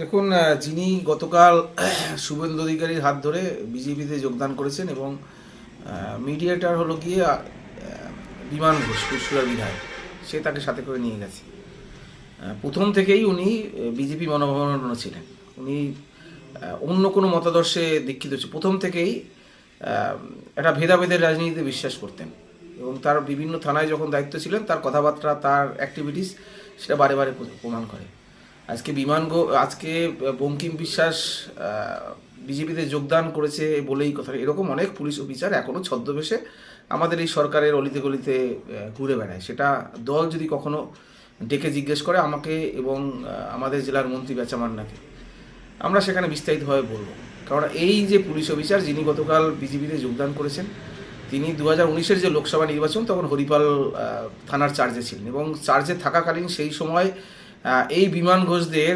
দেখুন যিনি গতকাল শুভেন্দু অধিকারীর হাত ধরে বিজেপিতে যোগদান করেছেন এবং মিডিয়েটার হলো গিয়ে বিমান ঘোষ কুশলার বিধায়ক। সে তাকে সাথে করে নিয়ে গেছে। প্রথম থেকেই উনি বিজেপি মনোভাবাপন্ন ছিলেন। উনি অন্য কোনো মতাদর্শে দীক্ষিত ছিল। প্রথম থেকেই একটা ভেদাভেদের রাজনীতিতে বিশ্বাস করতেন এবং তার বিভিন্ন থানায় যখন দায়িত্ব ছিলেন, তার কথাবার্তা, তার অ্যাক্টিভিটিস সেটা বারে বারে প্রমাণ করে। আজকে বিমান আজকে বঙ্কিম বিশ্বাস বিজেপিতে যোগদান করেছে বলেই কথা। এরকম অনেক পুলিশ অফিসার এখনও ছদ্মবেশে আমাদের এই সরকারের অলিতে গলিতে ঘুরে বেড়ায়। সেটা দল যদি কখনো ডেকে জিজ্ঞেস করে আমাকে এবং আমাদের জেলার মন্ত্রী বেচামান্নাকে আমরা সেখানে বিস্তারিতভাবে বলব। কারণ এই যে পুলিশ অফিসার যিনি গতকাল বিজেপিতে যোগদান করেছেন, তিনি দু হাজার যে লোকসভা নির্বাচন, তখন হরিপাল থানার চার্জে ছিলেন এবং চার্জে থাকাকালীন সেই সময় এই বিমান ঘোষদের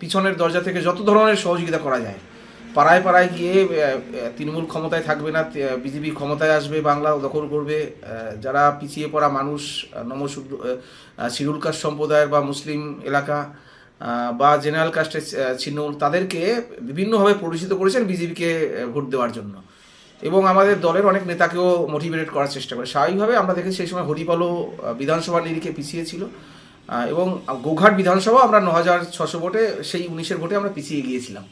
পিছনের দরজা থেকে যত ধরনের সহযোগিতা করা যায়, পাড়ায় পাড়ায় গিয়ে তৃণমূল ক্ষমতায় থাকবে না বিজেপি ক্ষমতায় আসবে, বাংলা দখল করবে যারা পিছিয়ে পড়া মানুষ নমশূদ্র শিরুল কাস্ট সম্প্রদায়ের বা মুসলিম এলাকা বা জেনারেল কাস্টের ছিন্ন তাদেরকে বিভিন্নভাবে পরিচিত করেছেন বিজেপিকে ভোট দেওয়ার জন্য। এবং আমাদের দলের অনেক নেতাকেও মোটিভেট করার চেষ্টা করে। স্বাভাবিকভাবে আমরা দেখেছি সেই সময় হরিপালও বিধানসভা নিরিখে পিছিয়ে ছিল। এবং গোঘাট বিধানসভা আমরা ন হাজার ছশো ভোটে, সেই উনিশের ভোটে আমরা পিছিয়ে গিয়েছিলাম।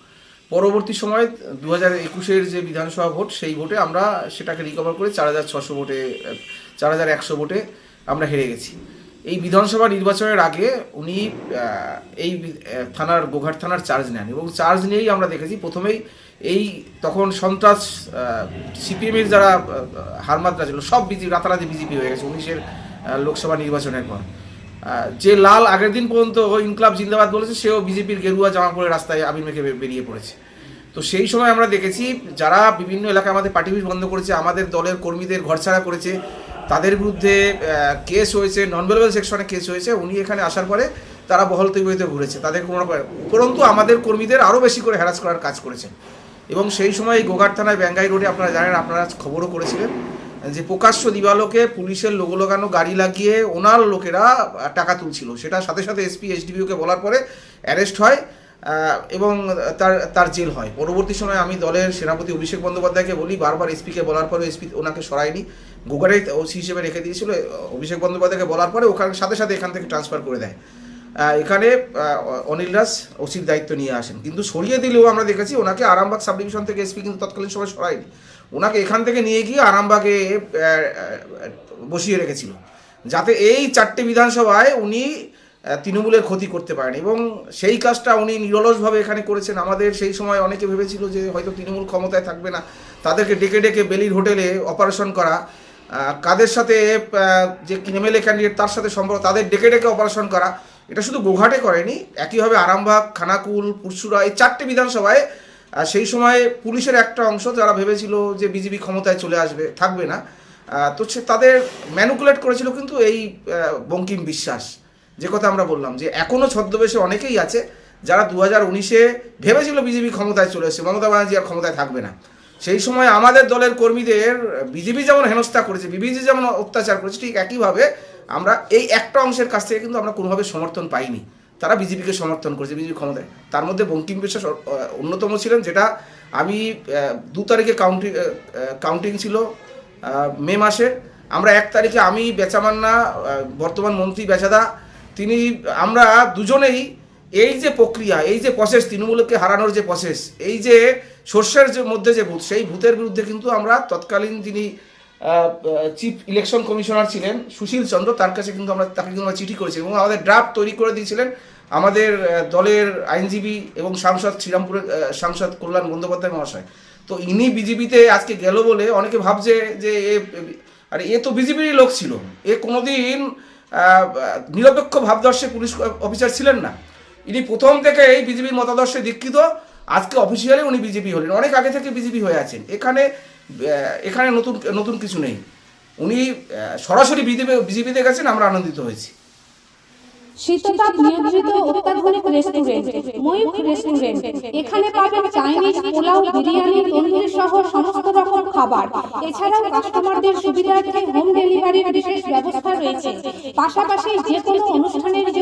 পরবর্তী সময় দু হাজার একুশের যে বিধানসভা ভোট, সেই ভোটে আমরা সেটাকে রিকভার করে চার হাজার ছশো ভোটে, চার হাজার একশো ভোটে আমরা হেরে গেছি। এই বিধানসভা নির্বাচনের আগে উনি এই থানার, গোঘাট থানার চার্জ নেন এবং চার্জ নিয়েই আমরা দেখেছি প্রথমেই এই তখন সন্ত্রাস সিপিএমের যারা হারমাত্রা ছিল, সব বিজেপি রাতারাতি বিজেপি হয়ে গেছে উনিশের লোকসভা নির্বাচনের পর। যে লাল আগের দিন পর্যন্ত ইনকলাব জিন্দাবাদ বলেছে, সেও বিজেপির গেরুয়া জামা পরে রাস্তায় আবির মেখে বেরিয়ে পড়েছে। তো সেই সময় আমরা দেখেছি, যারা বিভিন্ন এলাকায় আমাদের পার্টি অফিস বন্ধ করেছে, আমাদের দলের কর্মীদের ঘরছাড়া করেছে, তাদের বিরুদ্ধে কেস হয়েছে নন ভেলেবল সেকশনে কেস হয়েছে, উনি এখানে আসার পরে তারা বহল তৈরিতে ঘুরেছে। তাদের কোনো উপরন্তু আমাদের কর্মীদের আরও বেশি করে হ্যারাস করার কাজ করেছেন। এবং সেই সময় গোঘাট থানায় ব্যাঙ্গাই রোডে আপনারা জানেন, আপনারা খবরও করেছিলেন। যে প্রকাশ্য দিবালোকে পুলিশের লোগো লাগানো গাড়ি লাগিয়ে ওনার লোকেরা টাকা তুলছিল। সেটা সাথে সাথে এসপি এইচডিবিওকে বলার পরে অ্যারেস্ট হয় এবং তার তার জেল হয়। পরবর্তী সময় আমি দলের সেনাপতি অভিষেক বন্দ্যোপাধ্যায়কে বলি, বারবার এসপিকে বলার পরে এসপি ওনাকে সরায়নি। গোগারে ওসি হিসেবে রেখে দিয়েছিল, অভিষেক বন্দ্যোপাধ্যায়কে বলার পরে ওখানে, সাথে সাথে এখান থেকে ট্রান্সফার করে দেয়। এখানে অনিল দাস ওসির দায়িত্ব নিয়ে আসেন। কিন্তু সরিয়ে দিলেও আমরা দেখেছি ওনাকে আরামবাগ সাব ডিভিশন থেকে এসপি কিন্তু তৎকালীন সময় সরায়নি। ওনাকে এখান থেকে নিয়ে গিয়ে আরামবাগে বসিয়ে রেখেছিল। যাতে এই চারটে বিধানসভায় উনি তৃণমূলের ক্ষতি করতে পারেন এবং সেই কাজটা উনি নিরলসভাবে এখানে করেছেন। আমাদের সেই সময় অনেকে ভেবেছিল যে হয়তো তৃণমূল ক্ষমতায় থাকবে না। তাদেরকে ডেকে ডেকে বেলির হোটেলে অপারেশন করা কাদের সাথে যে এমএলএ ক্যান্ডিডেট তার সাথে সম্পর্ক, তাদের ডেকে ডেকে অপারেশন করা এটা শুধু গোঘাটে করেনি, একইভাবে আরামবাগ, খানাকুল পুরসুরা এই চারটে বিধানসভায় সেই সময় পুলিশের একটা অংশ যারা ভেবেছিল যে বিজেপি ক্ষমতায় চলে আসবে, থাকবে না তো সে তাদের ম্যানুকুলেট করেছিল কিন্তু এই বঙ্কিম বিশ্বাস। যে কথা আমরা বললাম, যে এখনও ছদ্মবেশে অনেকেই আছে যারা দু হাজার উনিশে ভেবেছিল বিজেপি ক্ষমতায় চলে এসেছে, মমতা ব্যানার্জি আর ক্ষমতায় থাকবে না। সেই সময় আমাদের দলের কর্মীদের বিজেপি যেমন হেনস্থা করেছে বিজেপি যেমন অত্যাচার করেছে, ঠিক একইভাবে আমরা এই একটা অংশের কাছ থেকে কিন্তু আমরা কোনোভাবে সমর্থন পাইনি। তারা বিজেপিকে সমর্থন করেছে, বিজেপি ক্ষমতায়। তার মধ্যে বঙ্কিম বিশ্বাস অন্যতম ছিলেন, যেটা আমি দু তারিখে কাউন্টিং কাউন্টিং ছিল মে মাসে। আমরা এক তারিখে আমি, বেচামান্না বর্তমান মন্ত্রী বেচাদা, তিনি, আমরা দুজনেই এই যে প্রক্রিয়া, এই যে প্রসেস তৃণমূলকে হারানোর যে প্রসেস এই যে শস্যের যে মধ্যে যে ভূত, সেই ভূতের বিরুদ্ধে কিন্তু আমরা তৎকালীন যিনি চিফ ইলেকশন কমিশনার ছিলেন সুশীল চন্দ্র, তার কাছে কিন্তু আমরা তাকে কিন্তু আমরা চিঠি করেছি এবং আমাদের ড্রাফট তৈরি করে দিয়েছিলেন আমাদের দলের আইনজীবী এবং সাংসদ শ্রীরামপুরের সাংসদ কল্যাণ বন্দ্যোপাধ্যায় মহাশয়। তো ইনি বিজেপিতে আজকে গেল বলে অনেকে ভাবছে যে এ, আরে এ তো বিজেপিরই লোক ছিল। এ কোনোদিন নিরপেক্ষ ভাবদর্শে পুলিশ অফিসার ছিলেন না। ইনি প্রথম থেকে এই বিজেপির মতাদর্শে দীক্ষিত। আজকে অফিসিয়ালি উনি বিজেপি হলেন। অনেক আগে থেকে বিজেপি হয়ে আছেন। এখানে এখানে নতুন নতুন কিছু নেই। উনি সরাসরি বিজেপি বিজেপিতে গেছেন, আমরা আনন্দিত হয়েছি। শীততাপ নিয়ন্ত্রিত অত্যাধুনিক রেস্টুরেন্ট ময়ূখ রেস্টুরেন্ট এখানে পাবেন চাইনিজ পোলাও, বিরিয়ানি, তন্দুরি সহ সমস্ত রকম খাবার। এছাড়াও কাস্টমারদের সুবিধার্থে হোম ডেলিভারির বিশেষ ব্যবস্থা রয়েছে। পাশাপাশি যে কোনো অনুষ্ঠানের জন্য